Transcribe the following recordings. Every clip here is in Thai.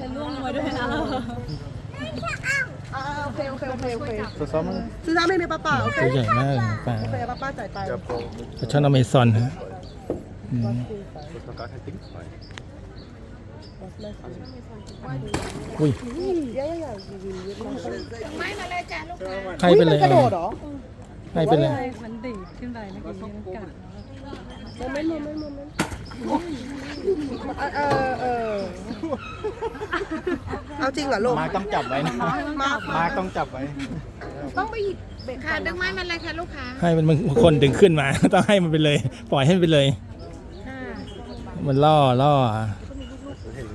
จะล่วงลงมาด้วยนะอ่าโอเคโอเคโอเคโอเคตัวซ้อมมันซื้อน้ำให้ไหมป้าป้าโอเคตัวใหญ่มากเลยปลาโอเคป้าป้าจ่ายไปจะโปรปลาช่อนอเมซอนฮะอืมตัวสกัดให้ติ๊กไปอุ้ยใหญ่ใหญ่ให้ไปเลยกระโดดเหรอให้ไปเลย มันดิ่งขึ้นไปเมื่อกี้มันกัด โมเมนต์โมเมนต์โมเมนต์ เออเออเอาจริงเหรอลูกมาต้องจับไว้นะมามาต้องจับไว้ ต้องไปหยิบเบ็ดค่ะดึงไม้มันเลยค่ะลูกค้าให้มันบางคนดึงขึ้นมา ต้องให้มันไปเลย ปล่อยให้มันไปเลยมันล่อล่อ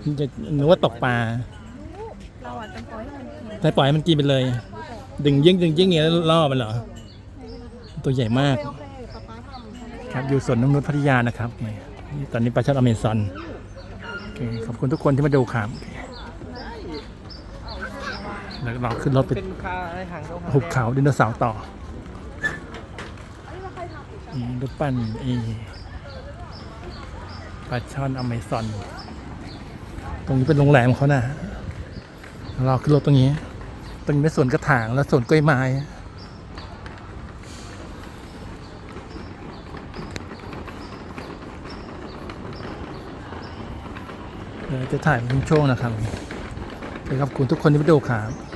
มันจะนึกว่าตกปลาเราอะต้องปล่อยให้มันกินแต่ปล่อยให้มันกินไปเลย ดึงยิ่งดึงยิ่งอย่างนี้แล้วล่อมันเหรอ ตัวใหญ่มาก โอเคป้าป้าทำ ครับอยู่สวนนงนุชพัทยานะครับ นี่นี่ตอนนี้ปลาช่อนอเมซอนโอเคขอบคุณทุกคนที่มาดูครับแล้วเราขึ้นรถไปเป็นคาไอ้หางเขาหุบเขาดินโนเสาร์ต่อนี่รูปปั้นเอปลาช่อนอเมซอน ตรงนี้เป็นโรงแรมเขานะเราขึ้นรถตรงนี้ ตรงนี้เป็นสวนกระถางและสวนกล้วยไม้ เดี๋ยว จะถ่ายเป็นช่วงนะครับขอบคุณทุกคนที่มาดูครับ